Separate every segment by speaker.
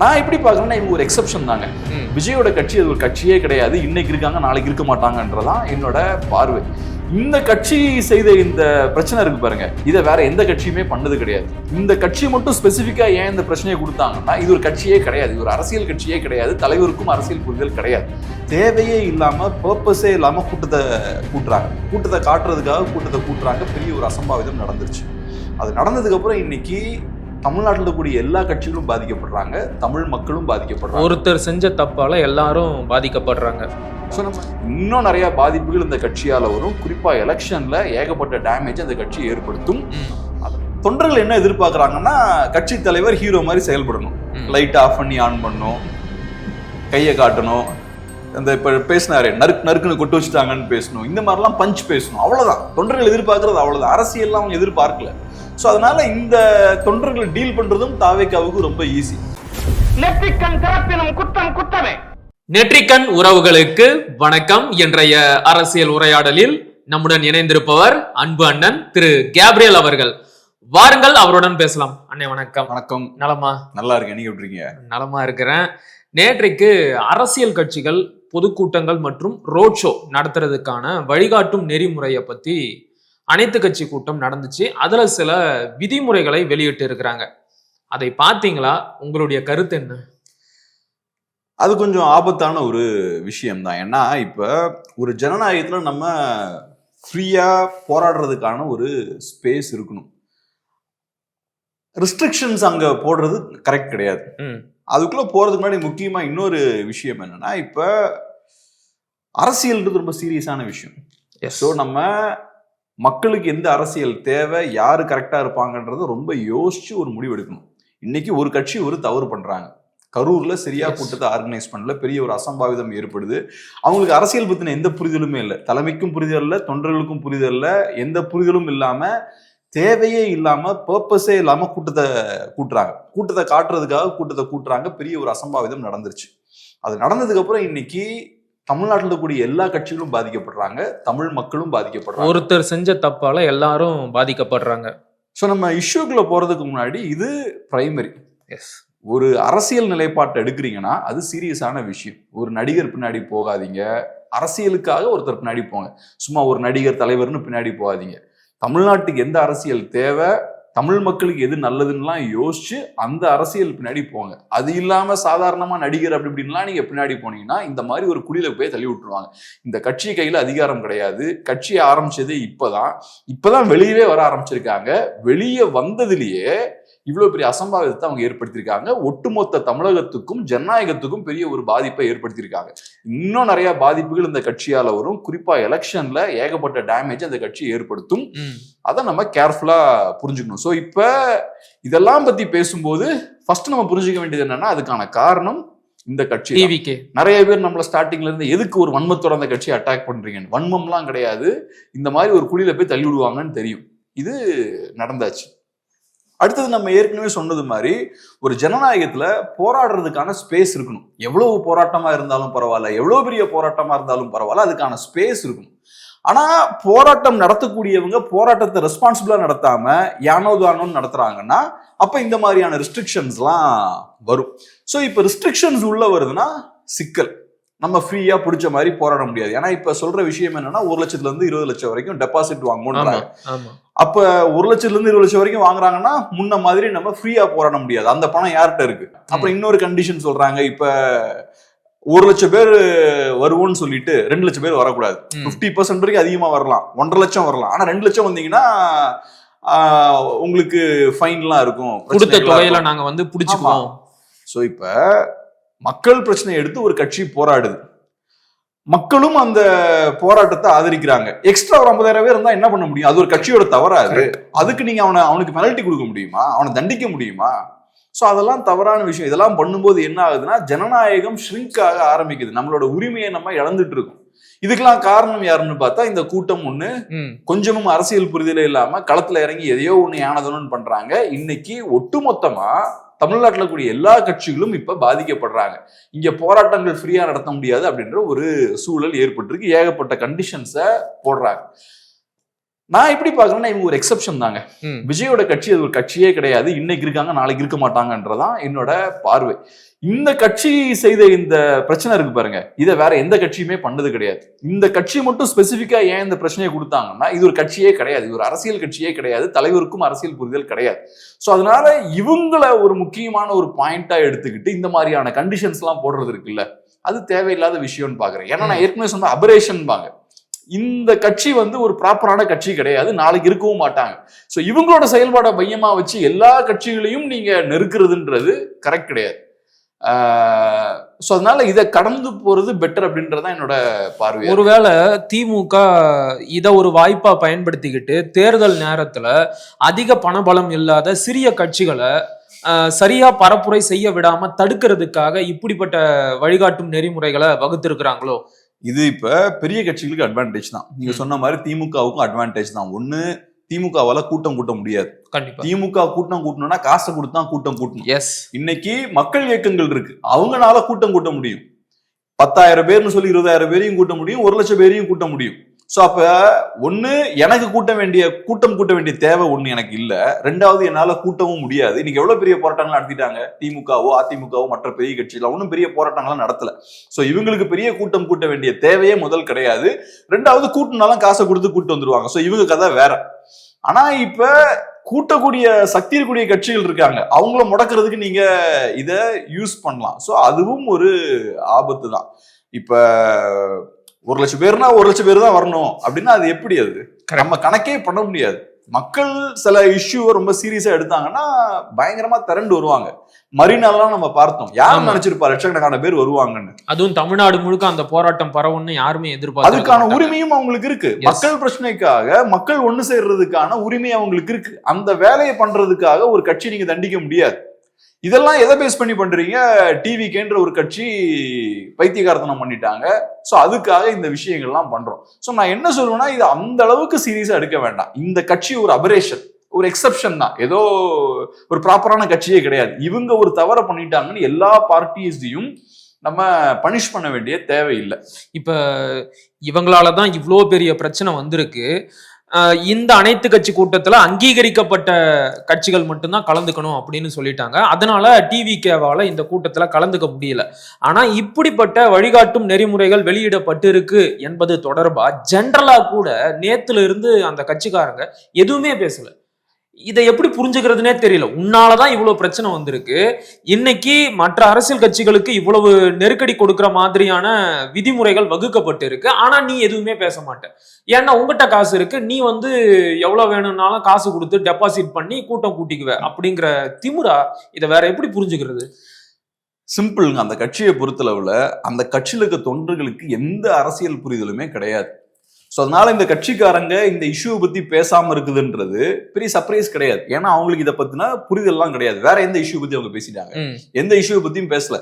Speaker 1: நான் எப்படி பார்க்கறேன்னா இவங்க ஒரு எக்ஸப்ஷன் தாங்க. விஜயோட கட்சி அது ஒரு கட்சியே கிடையாது. இன்னைக்கு இருக்காங்க நாளைக்கு இருக்க மாட்டாங்கன்றதான் என்னோட பார்வை. இந்த கட்சி செய்த இந்த பிரச்சனை இருக்கு பாருங்க. இதை வேற எந்த கட்சியுமே பண்ணது கிடையாது. இந்த கட்சி மட்டும் ஸ்பெசிஃபிக்கா ஏன் இந்த பிரச்சனையை கொடுத்தாங்கன்னா இது ஒரு கட்சியே கிடையாது. இது ஒரு அரசியல் கட்சியே கிடையாது. தலைவருக்கும் அரசியல் புரிதல் கிடையாது. தேவையே இல்லாம பர்பஸே இல்லாம கூட்டத்தை கூட்டுறாங்க. கூட்டத்தை காட்டுறதுக்காக கூட்டத்தை கூட்டுறாங்க. பெரிய ஒரு அசம்பாவிதம் நடந்துருச்சு. அது நடந்ததுக்கு அப்புறம் இன்னைக்கு தமிழ்நாட்டில் இருக்கக்கூடிய எல்லா கட்சிகளும் பாதிக்கப்படுறாங்க தமிழ் மக்களும் பாதிக்கப்படுறாங்க.
Speaker 2: ஒருத்தர் செஞ்ச தப்பால எல்லாரும் பாதிக்கப்படுறாங்க.
Speaker 1: ஸோ நம்ம இன்னும் நிறைய பாதிப்புகள் இந்த கட்சியால வரும். குறிப்பா எலெக்ஷன்ல ஏகப்பட்ட டேமேஜ் அந்த கட்சி ஏற்படுத்தும். தொண்டர்கள் என்ன எதிர்பார்க்கறாங்கன்னா கட்சி தலைவர் ஹீரோ மாதிரி செயல்படணும். லைட் ஆஃப் பண்ணி ஆன் பண்ணணும். கையை காட்டணும். அந்த இப்ப பேசினாரு நறுக்கு நறுக்குன்னு கொட்டு வச்சுட்டாங்கன்னு பேசணும். இந்த மாதிரிலாம் பஞ்ச் பேசணும். அவ்வளவுதான். தொண்டர்கள் எதிர்பார்க்கறது அவ்வளவுதான். அரசியல்லாம் அவங்க எதிர்பார்க்கல. ஸோ அதனால இந்த தொண்டர்களை டீல் பண்றதும் தாவேக்காவுக்கு ரொம்ப ஈஸி
Speaker 3: நெற்றிக்கண் திறப்பினும் குற்றம் குற்றமே
Speaker 2: நெற்றிக்கண் உறவுகளுக்கு வணக்கம். இன்றைய அரசியல் உரையாடலில் நம்முடன் இணைந்திருப்பவர் அன்பு அண்ணன் திரு கேப்ரியல் அவர்கள். வாருங்கள் அவருடன் பேசலாம். அண்ணே வணக்கம்.
Speaker 1: வணக்கம்.
Speaker 2: நலமா?
Speaker 1: நல்லா இருக்கேன். நீங்க எப்படி இருக்கீங்க?
Speaker 2: நலமா இருக்கிறேன். நேற்றைக்கு அரசியல் கட்சிகள் பொதுக்கூட்டங்கள் மற்றும் ரோட் ஷோ நடத்துறதுக்கான வழிகாட்டும் நெறிமுறையை பத்தி அனைத்து கட்சி கூட்டம் நடந்துச்சு. அதுல சில விதிமுறைகளை வெளியிட்டு இருக்கிறாங்க. அதை பார்த்தீங்களா? உங்களுடைய கருத்து என்ன?
Speaker 1: அது கொஞ்சம் ஆபத்தான ஒரு விஷயம் தான் ஏன்னா இப்போ ஒரு ஜனநாயகத்துல நம்ம ஃப்ரீயா போராடுறதுக்கான ஒரு ஸ்பேஸ் இருக்கணும். ரெஸ்ட்ரிக்ஷன்ஸ் அங்க போடுறது கரெக்ட் கிடையாது. அதுக்குள்ள போறதுக்கு முன்னாடி முக்கியமா இன்னொரு விஷயம் என்னன்னா இப்ப அரசியல்ன்றது ரொம்ப சீரியஸான விஷயம். ஸோ நம்ம மக்களுக்கு எந்த அரசியல் தேவை யாரு கரெக்டா இருப்பாங்கன்றத ரொம்ப யோசிச்சு ஒரு முடிவு எடுக்கணும். இன்னைக்கு ஒரு கட்சி ஒரு தவறு பண்றாங்க. கரூர்ல சரியா
Speaker 2: Yes.
Speaker 1: கூட்டத்தை ஆர்கனைஸ் பண்ணல பெரிய ஒரு அசம்பாவிதம் ஏற்படுது. அவங்களுக்கு அரசியல் பத்தின எந்த புரிதலுமே இல்லை. தலைமைக்கும் புரிதல் இல்லை தொண்டர்களுக்கும் புரிதல் இல்லை. எந்த புரிதலும் இல்லாம தேவையே இல்லாம பர்பஸே இல்லாம கூட்டத்தை கூட்டுறாங்க. கூட்டத்தை காட்டுறதுக்காக கூட்டத்தை கூட்டுறாங்க. பெரிய ஒரு அசம்பாவிதம் நடந்துருச்சு. அது நடந்ததுக்கு அப்புறம் இன்னைக்கு தமிழ்நாட்டில் இருக்கக்கூடிய எல்லா கட்சிகளும் பாதிக்கப்படுறாங்க தமிழ் மக்களும் பாதிக்கப்படுறாங்க.
Speaker 2: ஒருத்தர் செஞ்ச தப்பால எல்லாரும் பாதிக்கப்படுறாங்க.
Speaker 1: ஸோ நம்ம இஷ்யூக்குள்ள போறதுக்கு முன்னாடி இது பிரைமரி
Speaker 2: எஸ்
Speaker 1: ஒரு அரசியல் நிலைப்பாட்டை எடுக்கிறீங்கன்னா அது சீரியஸான விஷயம். ஒரு நடிகர் பின்னாடி போகாதீங்க. அரசியலுக்காக ஒருத்தர் பின்னாடி போங்க. சும்மா ஒரு நடிகர் தலைவர்னு பின்னாடி போகாதீங்க. தமிழ்நாட்டுக்கு எந்த அரசியல் தேவை? தமிழ் மக்களுக்கு எது நல்லதுன்னுலாம் யோசிச்சு அந்த அரசியல் பின்னாடி போங்க அது இல்லாமல் சாதாரணமாக நடிகர் அப்படி இப்படின்லாம் நீங்கள் பின்னாடி போனீங்கன்னா இந்த மாதிரி ஒரு குழியில போய் தள்ளி விட்டுருவாங்க. இந்த கட்சி கையில் அதிகாரம் கிடையாது. கட்சி தான் இப்போ தான் வெளியவே வர ஆரம்பிச்சிருக்காங்க. வெளியே வந்ததுலேயே இவ்வளோ பெரிய அசம்பாவிதத்தை அவங்க ஏற்படுத்தியிருக்காங்க. ஒட்டுமொத்த தமிழகத்துக்கும் ஜனநாயகத்துக்கும் பெரிய ஒரு பாதிப்பை ஏற்படுத்தியிருக்காங்க. இன்னும் நிறைய பாதிப்புகள் இந்த கட்சியால வரும். குறிப்பா எலெக்ஷன்ல ஏகப்பட்ட டேமேஜ் அந்த கட்சி ஏற்படுத்தும். அதை நம்ம கேர்ஃபுல்லா புரிஞ்சுக்கணும். ஸோ இப்ப இதெல்லாம் பத்தி பேசும்போது ஃபர்ஸ்ட் நம்ம புரிஞ்சுக்க வேண்டியது என்னன்னா அதுக்கான காரணம் இந்த கட்சி நிறைய பேர் நம்மள ஸ்டார்டிங்ல இருந்து எதுக்கு ஒரு வன்மத்தோட அந்த கட்சியை அட்டாக் பண்றீங்கன்னு வன்மம்லாம் கிடையாது. இந்த மாதிரி ஒரு குழியில போய் தள்ளி விடுவாங்கன்னு தெரியும். இது நடந்தாச்சு. அடுத்தது நம்ம ஏற்கனவே சொன்னது மாதிரி ஒரு ஜனநாயகத்துல போராடுறதுக்கான ஸ்பேஸ் இருக்கணும். எவ்வளவு போராட்டமா இருந்தாலும் பரவாயில்ல எவ்வளவு பெரிய போராட்டமா இருந்தாலும் பரவாயில்ல அதுக்கான ஸ்பேஸ் இருக்கணும். ஆனா போராட்டம் நடத்தக்கூடியவங்க போராட்டத்தை ரெஸ்பான்சிபிளா நடத்தாம யானோ தானோன்னு நடத்துறாங்கன்னா அப்ப இந்த மாதிரியான ரெஸ்ட்ரிக்ஷன்ஸ்லாம் வரும். ஸோ இப்போ ரெஸ்ட்ரிக்ஷன்ஸ் உள்ள வருதுன்னா சிக்கல். நம்ம ஃப்ரீயா பிடிச்ச மாதிரி போராட முடியாது. ஏன்னா இப்ப சொல்ற விஷயம் என்னன்னா ஒரு லட்சத்துல இருந்து இருபது லட்சம் வரைக்கும் டெபாசிட்
Speaker 2: ஆமா
Speaker 1: வாங்கணும்
Speaker 2: ஆமா.
Speaker 1: அப்ப ஒரு லட்சத்துல இருந்து இருபது லட்சம் வரைக்கும் வாங்குறாங்கன்னா முன்ன மாதிரி நம்ம ஃப்ரீயா போராட முடியாது. அந்த பணம் யார்கிட்ட இருக்கு? அப்புறம் இன்னொரு கண்டிஷன் சொல்றாங்க இப்ப ஒரு லட்சம் பேர் வருவோம்னு சொல்லிட்டு ரெண்டு லட்சம் பேர் வரக்கூடாது.
Speaker 2: ம்.
Speaker 1: பிப்டி பர்சன்ட் வரைக்கும் அதிகமா வரலாம். ஒன்றரை லட்சம் வரலாம். ஆனா ரெண்டு லட்சம் வந்தீங்கன்னா உங்களுக்கு ஃபைன்லாம் இருக்கும்.
Speaker 2: கொடுத்த தொகையில. நாங்க வந்து புடிச்சுக்குவோம்.
Speaker 1: ஸோ இப்ப மக்கள் பிரச்சனையை எடுத்து ஒரு கட்சி போராடுது. மக்களும் அந்த போராட்டத்தை ஆதரிக்கிறாங்க. எக்ஸ்ட்ரா ஒரு ஐம்பதாயிரம் பேர் இருந்தா என்ன பண்ண முடியும்? அது ஒரு கட்சியோட தவறாது அதுக்கு நீங்க அவனை அவனுக்கு பெனல்ட்டி கொடுக்க முடியுமா? அவனை தண்டிக்க முடியுமா? ஸோ அதெல்லாம் தவறான விஷயம். இதெல்லாம் பண்ணும்போது என்ன ஆகுதுன்னா ஜனநாயகம் ஷ்ரிங்க் ஆக ஆரம்பிக்குது. நம்மளோட உரிமையை நம்ம இழந்துட்டு இருக்கோம். இதுக்கெல்லாம் காரணம் யாருன்னு பார்த்தா இந்த கூட்டம் ஒண்ணு கொஞ்சமும் அரசியல் புரிதலே இல்லாம களத்துல இறங்கி எதையோ ஒண்ணு யானதோன்னு பண்றாங்க. இன்னைக்கு ஒட்டுமொத்தமா தமிழ்நாட்டுல கூடிய எல்லா கட்சிகளும் இப்ப பாதிக்கப்படுறாங்க. இங்க போராட்டங்கள் ஃப்ரீயா நடத்த முடியாது அப்படின்ற ஒரு சூழல் ஏற்பட்டிருக்கு. ஏகப்பட்ட கண்டிஷன்ஸை போடுறாங்க. நான் எப்படி பாக்குறேன்னா இவங்க ஒரு எக்ஸெப்ஷன் தாங்க. விஜயோட கட்சி அது ஒரு கட்சியே கிடையாது. இன்னைக்கு இருக்காங்க நாளைக்கு இருக்க மாட்டாங்கன்றதான் என்னோட பார்வை. இந்த கட்சி செய்த இந்த பிரச்சனை இருக்கு பாருங்க. இதை வேற எந்த கட்சியுமே பண்ணது கிடையாது. இந்த கட்சி மட்டும் ஸ்பெசிபிக்கா ஏன் இந்த பிரச்சனையை கொடுத்தாங்கன்னா இது ஒரு கட்சியே கிடையாது. இது ஒரு அரசியல் கட்சியே கிடையாது. தலைவருக்கும் அரசியல் புரிதல் கிடையாது. ஸோ அதனால இவங்கள ஒரு முக்கியமான ஒரு பாயிண்டா எடுத்துக்கிட்டு இந்த மாதிரியான கண்டிஷன்ஸ் எல்லாம் போடுறது இருக்குல்ல அது தேவையில்லாத விஷயம்னு பாக்குறேன் ஏன்னா நான் ஏற்கனவே சொன்ன அபரேஷன் பாங்க. இந்த கட்சி வந்து ஒரு ப்ராப்பரான கட்சி கிடையாது. நாளைக்கு இருக்கவும் மாட்டாங்க. ஸோ இவங்களோட செயல்பாடை மையமா வச்சு எல்லா கட்சிகளையும் நீங்க நெருக்கிறதுன்றது கரெக்ட் கிடையாது. ஸோ அதனால இதை கடந்து போறது பெட்டர் அப்படின்றதான் என்னோட பார்வை.
Speaker 2: ஒருவேளை திமுக இதை ஒரு வாய்ப்பா பயன்படுத்திக்கிட்டு தேர்தல் நேரத்துல அதிக பணபலம் இல்லாத சிறிய கட்சிகளை ஆஹ், சரியா பரப்புரை செய்ய விடாம தடுக்கிறதுக்காக இப்படிப்பட்ட வழிகாட்டும் நெறிமுறைகளை வகுத்திருக்கிறாங்களோ?
Speaker 1: இது இப்ப பெரிய கட்சிகளுக்கு அட்வான்டேஜ் தான். நீங்க சொன்ன மாதிரி திமுகவுக்கும் அட்வான்டேஜ் தான். ஒண்ணு திமுகவால கூட்டம் கூட்ட முடியாது. திமுக கூட்டம் கூட்டணும்னா காசை கொடுத்து கூட்டம் கூட்டணும்.
Speaker 2: எஸ்
Speaker 1: இன்னைக்கு மக்கள் இயக்கங்கள் இருக்கு. அவங்கனால கூட்டம் கூட்ட முடியும். பத்தாயிரம் பேர்னு சொல்லி இருபதாயிரம் பேரையும் கூட்ட முடியும். ஒரு லட்சம் பேரையும் கூட்ட முடியும். ஸோ அப்போ ஒன்று எனக்கு கூட்ட வேண்டிய கூட்டம் கூட்ட வேண்டிய தேவை ஒன்று எனக்கு இல்லை. ரெண்டாவது என்னால் கூட்டவும் முடியாது. இன்னைக்கு எவ்வளோ பெரிய போராட்டங்கள் நடத்திட்டாங்க? திமுகவோ அதிமுகவோ மற்ற பெரிய கட்சிகள் ஒன்றும் பெரிய போராட்டங்கள்லாம் நடத்தலை. ஸோ இவங்களுக்கு பெரிய கூட்டம் கூட்ட வேண்டிய தேவையே முதல் கிடையாது. ரெண்டாவது கூட்டினாலும் காசை கொடுத்து கூட்டு வந்துருவாங்க. ஸோ இவங்க கதை வேற. ஆனால் இப்போ கூட்டக்கூடிய சக்தி இருக்கக்கூடிய கட்சிகள் இருக்காங்க. அவங்கள முடக்கிறதுக்கு நீங்க இதை யூஸ் பண்ணலாம். ஸோ அதுவும் ஒரு ஆபத்து தான் இப்போ ஒரு லட்சம் பேர்னா ஒரு லட்சம் பேர் தான் வரணும். அப்படின்னா அது எப்படி அது? நம்ம கணக்கே பண்ண முடியாது. மக்கள் சில இஷ்யூவை ரொம்ப சீரியஸா எடுத்தாங்கன்னா பயங்கரமா திரண்டு வருவாங்க. மறுநாள்லாம் நம்ம பார்த்தோம். யார்
Speaker 2: ஆமா.
Speaker 1: நினைச்சிருப்பா லட்சக்கணக்கான பேர் வருவாங்கன்னு?
Speaker 2: அதுவும் தமிழ்நாடு முழுக்க அந்த போராட்டம் பரவும்னு யாருமே எதிர்பார்த்து
Speaker 1: அதுக்கான உரிமையும் அவங்களுக்கு இருக்கு. மக்கள் பிரச்சனைக்காக மக்கள் ஒண்ணு சேர்றதுக்கான உரிமை அவங்களுக்கு இருக்கு. அந்த வேலையை பண்றதுக்காக ஒரு கட்சி நீங்க தண்டிக்க முடியாது. இதெல்லாம் எதை பேஸ் பண்ணி பண்றீங்க? டிவிக்கேன்ற ஒரு கட்சி பைத்தியகார்த்தனம் பண்ணிட்டாங்க. ஸோ அதுக்காக இந்த விஷயங்கள்லாம் பண்றோம். சோ நான் என்ன சொல்லுவேன்னா இது அந்த அளவுக்கு சீரியஸா எடுக்க வேண்டாம். இந்த கட்சி ஒரு அபரேஷன் ஒரு எக்ஸெப்ஷன் தான். ஏதோ ஒரு ப்ராப்பரான கட்சியே கிடையாது. இவங்க ஒரு தவறை பண்ணிட்டாங்கன்னு எல்லா பார்ட்டிஸையும் நம்ம பனிஷ் பண்ண வேண்டிய தேவையில்லை.
Speaker 2: இப்ப இவங்களால தான் இவ்வளோ பெரிய பிரச்சனை வந்திருக்கு. இந்த அனைத்து கட்சி கூட்டத்துல அங்கீகரிக்கப்பட்ட கட்சிகள் மட்டும்தான் கலந்துக்கணும் அப்படின்னு சொல்லிட்டாங்க. அதனால டிவிகேவால இந்த கூட்டத்துல கலந்துக்க முடியல. ஆனா இப்படிப்பட்ட வழிகாட்டும் நெறிமுறைகள் வெளியிடப்பட்டிருக்கு என்பது தொடர்பா? ஜென்ரலா கூட நேத்துல இருந்து அந்த கட்சிக்காரங்க எதுவுமே பேசல. இதை எப்படி புரிஞ்சுக்கிறதுனே தெரியல. உன்னாலதான் இவ்வளவு பிரச்சனை வந்திருக்கு. இன்னைக்கு மற்ற அரசியல் கட்சிகளுக்கு இவ்வளவு நெருக்கடி கொடுக்கிற மாதிரியான விதிமுறைகள் வகுக்கப்பட்டு இருக்கு ஆனா நீ எதுவுமே பேச மாட்ட. ஏன்னா உங்ககிட்ட காசு இருக்கு. நீ வந்து எவ்வளவு வேணும்னாலும் காசு கொடுத்து டெபாசிட் பண்ணி கூட்டம் கூட்டிக்குவ அப்படிங்கிற திமுறா இதை வேற எப்படி புரிஞ்சுக்கிறது?
Speaker 1: சிம்பிள்ங்க அந்த கட்சியை பொறுத்தளவுல அந்த கட்சியில இருக்க தொண்டர்களுக்கு எந்த அரசியல் புரிதலுமே கிடையாது. ஸோ அதனால இந்த கட்சிக்காரங்க இந்த இஷ்யூவை பத்தி பேசாம இருக்குதுன்றது பெரிய சர்ப்ரைஸ் கிடையாது. ஏன்னா அவங்களுக்கு இதை பத்தின புரிதல்லாம் கிடையாது. வேற எந்த இஷ்யூ பத்தி அவங்க பேசிட்டாங்க? எந்த இஷ்யூவை பத்தியும் பேசல.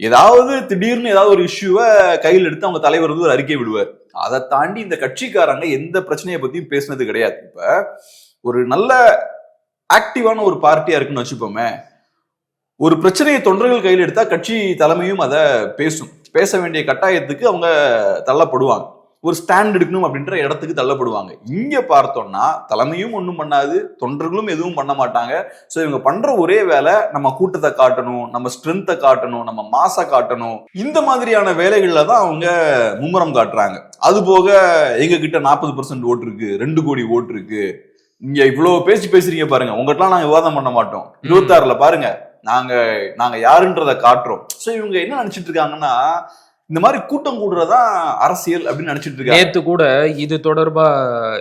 Speaker 1: ஏதாவது திடீர்னு ஏதாவது ஒரு இஷ்யூவை கையில் எடுத்து அவங்க தலைவர் வந்து ஒரு அறிக்கை விடுவார். அதை தாண்டி இந்த கட்சிக்காரங்க எந்த பிரச்சனையை பத்தியும் பேசினது கிடையாது. இப்ப ஒரு நல்ல ஆக்டிவான ஒரு பார்ட்டியா இருக்குன்னு வச்சுப்போமே ஒரு பிரச்சனையை தொண்டர்கள் கையில் எடுத்தா கட்சி தலைமையும் அதை பேசும். பேச வேண்டிய கட்டாயத்துக்கு அவங்க தள்ளப்படுவாங்க. ஒரு ஸ்டாண்ட் எடுக்கணும் அப்படின்ற இடத்துக்கு தள்ளப்படுவாங்க. இங்க பார்த்தோம்னா தலைமையும் ஒன்றும் பண்ணாது தொண்டர்களும் எதுவும் பண்ண மாட்டாங்க. ஸோ இவங்க பண்ற ஒரே வேலை நம்ம கூட்டத்தை காட்டணும் நம்ம ஸ்ட்ரென்த்தை காட்டணும் நம்ம மாச காட்டணும். இந்த மாதிரியான வேலைகள்ல தான் அவங்க மும்முரம் காட்டுறாங்க. அது போக எங்க கிட்ட நாற்பது பர்சன்ட் ஓட்டு இருக்கு ரெண்டு கோடி ஓட்டு இருக்கு. இங்க இவ்வளவு பேசி பேசுறீங்க பாருங்க உங்ககிட்டலாம் நாங்க விவாதம் பண்ண மாட்டோம். இருபத்தாறுல பாருங்க நாங்க நாங்க யாருன்றத காட்டுறோம். சோ இவங்க என்ன நினைச்சிட்டு இருக்காங்கன்னா இந்த மாதிரி கூட்டம் கூடுறதா அரசியல் அப்படின்னு நினைச்சிட்டு இருக்காங்க.
Speaker 2: நேத்து கூட இது தொடர்பா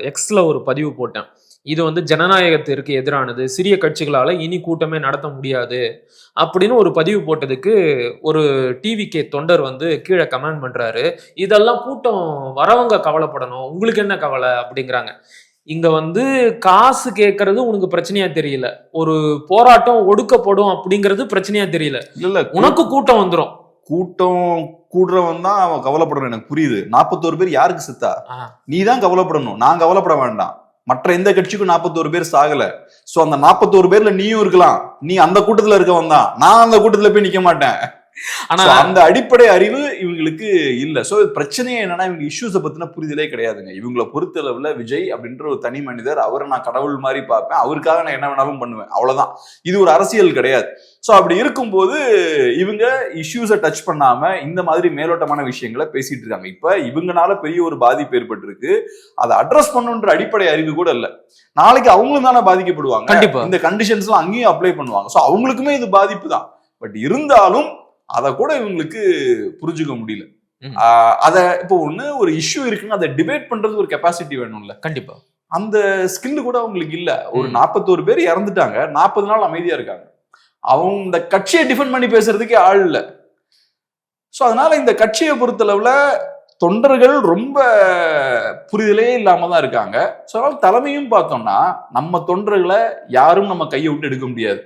Speaker 2: எக்ஸ்ல ஒரு பதிவு போட்டேன். இது வந்து ஜனநாயகத்திற்கு எதிரானது. சிறிய கட்சிகளால இனி கூட்டமே நடத்த முடியாது அப்படின்னு ஒரு பதிவு போட்டதுக்கு ஒரு டிவிகே தொண்டர் வந்து கீழே கமெண்ட் பண்றாரு. இதெல்லாம் கூட்டம் வரவங்க கவலைப்படணும். உங்களுக்கு என்ன கவலை அப்படிங்கிறாங்க. இங்க வந்து காசு கேட்கறது உனக்கு பிரச்சனையா தெரியல. ஒரு போராட்டம் ஒடுக்கப்படும் அப்படிங்கிறது பிரச்சனையா தெரியல.
Speaker 1: இல்ல
Speaker 2: உனக்கு கூட்டம் வந்துரும்.
Speaker 1: கூட்டம் கூடுறவன் தான் அவன் கவலைப்படுறான் எனக்கு புரியுது. நாற்பத்தோரு பேர் யாருக்கு செத்தா. நீ தான் கவலைப்படணும். நான் கவலைப்பட வேண்டாம். மற்ற எந்த கட்சிக்கும் நாற்பத்தோரு பேர் சாகல. சோ அந்த நாற்பத்தோரு பேர்ல நீயும் இருக்கலாம். நீ அந்த கூட்டத்துல இருக்கவன் தான். நான் அந்த கூட்டத்துல போய் நிக்க மாட்டேன்.
Speaker 2: ஆனா
Speaker 1: அந்த அடிப்படை அறிவு இவங்களுக்கு இல்ல. சோ பிரச்சனையே என்னன்னா இவங்க இஷ்யூஸை பத்தின புரிதலே கிடையாதுங்க. இவங்கள பொறுத்தளவுல விஜய் அப்படின்ற ஒரு தனி மனிதர் அவரை நான் கடவுள் மாதிரி பார்ப்பேன். அவருக்காக நான் என்ன வேணாலும் பண்ணுவேன். அவ்வளவுதான். இது ஒரு அரசியல் கிடையாது. சோ அப்படி இருக்கும்போது இவங்க இஷ்யூஸை டச் பண்ணாம இந்த மாதிரி மேலோட்டமான விஷயங்களை பேசிட்டு இருக்காங்க. இப்ப இவங்கனால பெரிய ஒரு பாதிப்பு ஏற்பட்டிருக்கு. அதை அட்ரஸ் பண்ணுன்ற அடிப்படை அறிவு கூட இல்ல. நாளைக்கு அவங்களும் தானே பாதிக்கப்படுவாங்க.
Speaker 2: கண்டிப்பா.
Speaker 1: இந்த கண்டிஷன்ஸ் எல்லாம் அங்கேயும் அப்ளை பண்ணுவாங்க. சோ அவங்களுக்குமே இது பாதிப்பு தான். பட் இருந்தாலும் அதை கூட இவங்களுக்கு புரிஞ்சுக்க முடியல. அத இப்போ ஒண்ணு ஒரு இஷ்யூ இருக்குன்னு அதை டிபேட் பண்றது ஒரு கெப்பாசிட்டி வேணும்ல.
Speaker 2: கண்டிப்பா.
Speaker 1: அந்த ஸ்கில் கூட அவங்களுக்கு இல்ல. ஒரு. நாற்பத்தோரு பேர் இறந்துட்டாங்க. நாற்பது நாள் அமைதியா இருக்காங்க. அவங்க இந்த கட்சியை டிஃபெண்ட் பண்ணி பேசுறதுக்கே ஆள் இல்ல. சோ அதனால இந்த கட்சியை பொறுத்தளவுல தொண்டர்கள் ரொம்ப புரிதலே இல்லாம தான் இருக்காங்க. ஸோ அதனால தலைமையும் பார்த்தோம்னா நம்ம தொண்டர்களை யாரும் நம்ம கையை விட்டு எடுக்க முடியாது.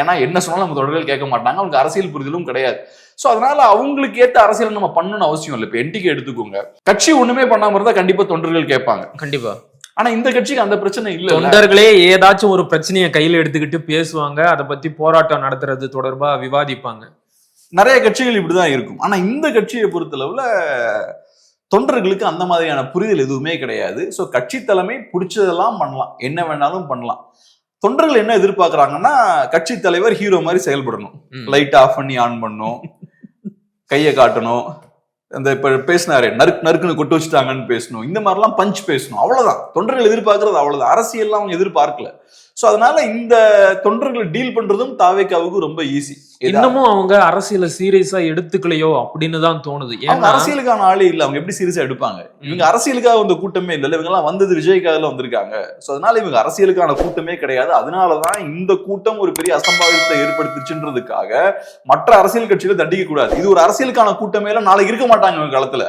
Speaker 1: ஏன்னா என்ன சொன்னாலும் நம்ம தொண்டர்கள் கேட்க மாட்டாங்க அவங்களுக்கு அரசியல் புரிதலும் கிடையாது. சோ அதனால அவங்களுக்கு ஏத்த அரசியல் நம்ம பண்ணணும்னு அவசியம் இல்லை. இப்ப என்டிக்கு எடுத்துக்கோங்க. கட்சி ஒண்ணுமே பண்ணாம இருந்தா கண்டிப்பா தொண்டர்கள் கேட்பாங்க.
Speaker 2: கண்டிப்பா.
Speaker 1: ஆனா இந்த கட்சிக்கு அந்த பிரச்சனை இல்ல
Speaker 2: தொண்டர்களே ஏதாச்சும் ஒரு பிரச்சனையை கையில எடுத்துக்கிட்டு பேசுவாங்க. அதை பத்தி போராட்டம் நடத்துறது தொடர்பா விவாதிப்பாங்க.
Speaker 1: நிறைய கட்சிகள் இப்படிதான் இருக்கும். ஆனா இந்த கட்சியை பொறுத்தளவுல தொண்டர்களுக்கு அந்த மாதிரியான புரிதல் எதுவுமே கிடையாது. சோ கட்சி தலைமை பிடிச்சதெல்லாம் பண்ணலாம். என்ன வேணாலும் பண்ணலாம். தொண்டர்கள் என்ன எதிர்பார்க்கறாங்கன்னா கட்சி தலைவர் ஹீரோ மாதிரி செயல்படணும். லைட் ஆஃப் பண்ணி ஆன் பண்ணணும். கையை காட்டணும். அந்த இப்ப பேசினாரு நறுக்கு நறுக்குன்னு கொட்டு வச்சுட்டாங்கன்னு பேசணும். இந்த மாதிரிலாம் பஞ்ச் பேசணும். அவ்வளவுதான். தொண்டர்கள் எதிர்பார்க்கறது அவ்வளவுதான். அரசியல்லாம் அவங்க எதிர்பார்க்கல. சோ அதனால இந்த தொண்டர்களை டீல் பண்றதும் தாவேக்காவுக்கு ரொம்ப ஈஸி
Speaker 2: இன்னமும் அவங்க அரசியல சீரியஸா எடுத்துக்கலையோ அப்படின்னு தான் தோணுது.
Speaker 1: அவங்க
Speaker 2: ஏன்னா
Speaker 1: அரசியலுக்கான ஆளே இல்ல. அவங்க எப்படி சீரியஸா எடுப்பாங்க? இவங்க அரசியலுக்காக வந்த கூட்டமே இல்ல இவங்க எல்லாம் வந்தது விஜய்க்காக வந்திருக்காங்க. சோ அதனால இவங்க அரசியலுக்கான கூட்டமே கிடையாது. அதனாலதான் இந்த கூட்டம் ஒரு பெரிய அசம்பாவிதத்தை ஏற்படுத்துச்சுன்றதுக்காக மற்ற அரசியல் கட்சிகளை தண்டிக்க கூடாது. இது ஒரு அரசியலுக்கான கூட்டமே நாளைக்கு இருக்க மாட்டாங்க இவங்க காலத்துல.